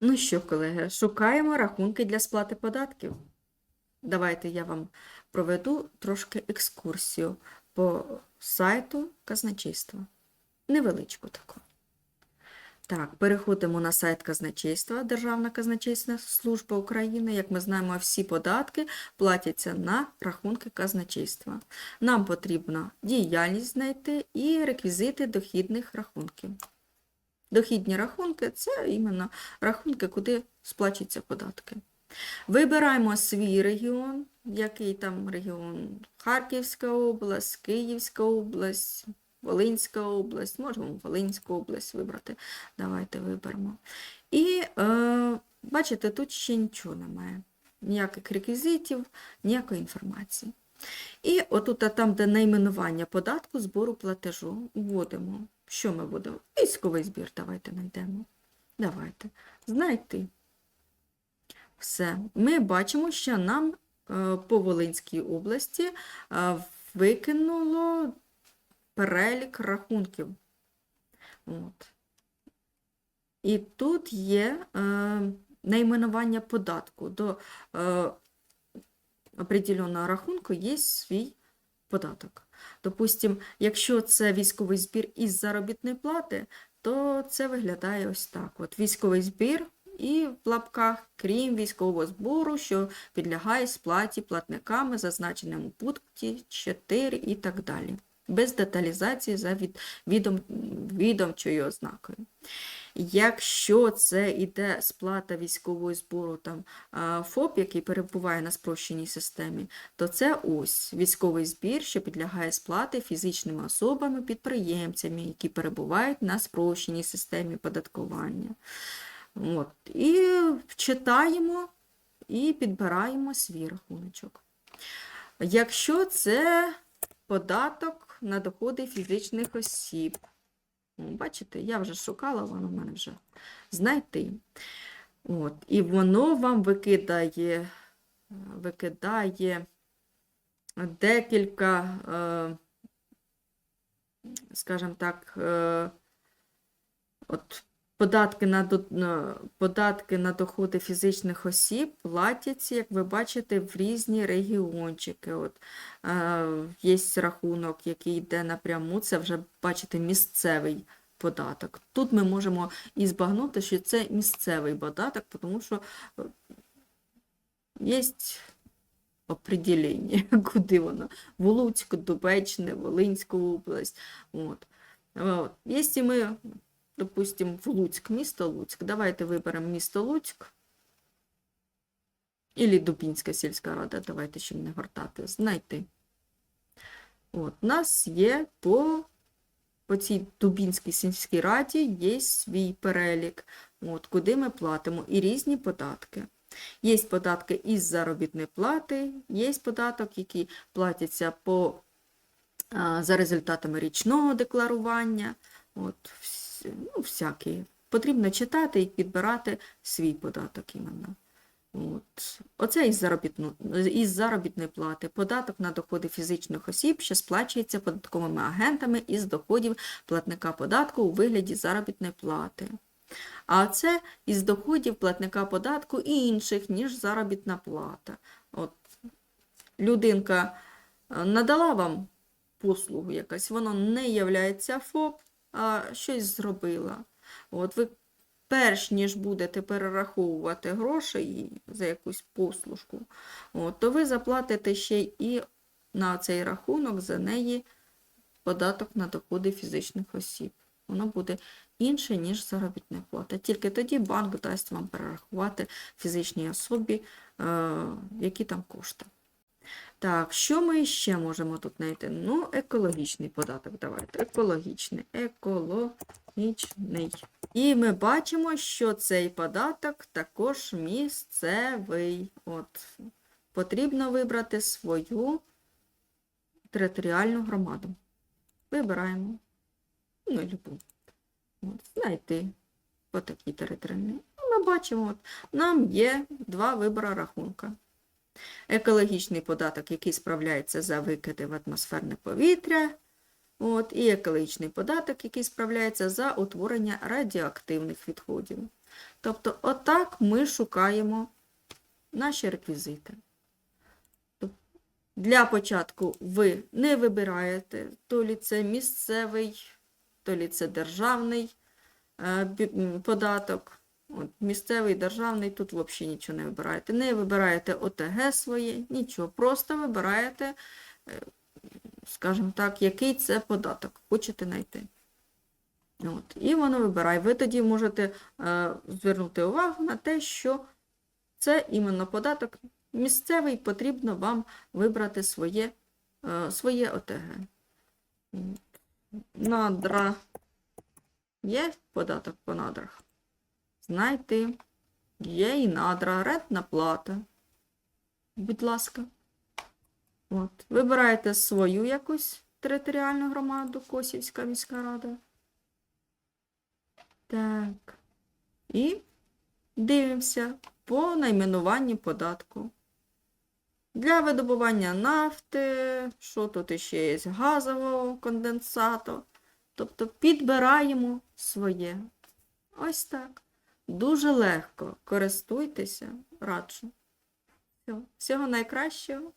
Ну що, колеги, шукаємо рахунки для сплати податків. Давайте я вам проведу трошки екскурсію по сайту казначейства. Невеличку таку. Так, переходимо на сайт казначейства, Державна казначейська служба України. Як ми знаємо, всі податки платяться на рахунки казначейства. Нам потрібно діяльність знайти і реквізити дохідних рахунків. Дохідні рахунки це іменно рахунки, куди сплачуються податки. Вибираємо свій регіон, який там регіон Харківська область, Київська область, Волинська область, можемо Волинську область вибрати. Давайте виберемо. І е, бачите, тут ще нічого немає. Ніяких реквізитів, ніякої інформації. І отут, там, де найменування податку, збору платежу, вводимо. Що ми вводимо? Військовий збір давайте знайдемо. Давайте. Знайти. Все. Ми бачимо, що нам е, по Волинській області е, викинуло перелік рахунків. От. І тут є е, найменування податку. До е, определеного рахунку є свій податок. Допустим, якщо це військовий збір із заробітної плати, то це виглядає ось так. От військовий збір і в лапках, крім військового збору, що підлягає сплаті платниками, зазначеним у пункті 4 і так далі. Без деталізації за від, відом, відомчою ознакою. Якщо це йде сплата військового збору там ФОП, який перебуває на спрощеній системі, то це ось військовий збір, що підлягає сплати фізичними особами, підприємцями, які перебувають на спрощеній системі податкування. От. І читаємо і підбираємо свій рахуночок. Якщо це податок на доходи фізичних осіб, Бачите, я вже шукала, воно в мене вже знайти. От. І воно вам викидає, викидає декілька, е, скажімо так, е, от податки на, податки на доходи фізичних осіб платяться, як ви бачите, в різні регіончики. От, е, є рахунок, який йде напряму, це вже, бачите, місцевий податок. Тут ми можемо і збагнути, що це місцевий податок, тому що е, є определення, куди воно. В Луцьк, Дубечне, Волинську область. От. От. Якщо ми, допустимо, в Луцьк, місто Луцьк, давайте виберемо місто Луцьк. Ілі Дубінська сільська рада, давайте, щоб не гортати, знайти. От, у нас є по по цій Дубінській сільській раді є свій перелік, от, куди ми платимо, і різні податки. Є податки із заробітної плати, є податок, який платяться по, за результатами річного декларування. От, вс- ну, всякі. Потрібно читати і підбирати свій податок іменно. От. Оце із, заробітну, із заробітної плати. Податок на доходи фізичних осіб, що сплачується податковими агентами із доходів платника податку у вигляді заробітної плати. А це із доходів платника податку і інших, ніж заробітна плата. От. Людинка е, надала вам послугу якась, воно не являється ФОП, а щось зробила. От ви перш ніж будете перераховувати гроші за якусь послужку, от, то ви заплатите ще і на цей рахунок за неї податок на доходи фізичних осіб. Воно буде інше, ніж заробітна плата. Тільки тоді банк дасть вам перерахувати фізичній особі, е, які там кошти. Так, що ми ще можемо тут знайти? Ну, екологічний податок. Давайте. Екологічний. Екологічний. І ми бачимо, що цей податок також місцевий. От. Потрібно вибрати свою територіальну громаду. Вибираємо. Ну, любу. От, знайти по такій територіальній. Ми бачимо, от, нам є два вибори рахунка. Екологічний податок, який справляється за викиди в атмосферне повітря. От, і екологічний податок, який справляється за утворення радіоактивних відходів. Тобто, отак ми шукаємо наші реквізити. Для початку ви не вибираєте, то лі це місцевий, то лі це державний е, податок. От, місцевий, державний, тут взагалі нічого не вибираєте. Не вибираєте ОТГ своє, нічого. Просто вибираєте, е, скажімо так, який це податок хочете знайти. От, і воно вибирає. Ви тоді можете е, звернути увагу на те, що це іменно податок місцевий, потрібно вам вибрати своє, е, своє ОТГ. Надра. Є податок по надрах? Знайти. Є і надра, рентна плата. Будь ласка. От. Вибираєте свою якусь територіальну громаду, Косівська міська рада. Так. І дивимося по найменуванню податку. Для видобування нафти, що тут іще є, газового конденсату. Тобто підбираємо своє. Ось так. Дуже легко. Користуйтеся, раджу. Всього- найкращого.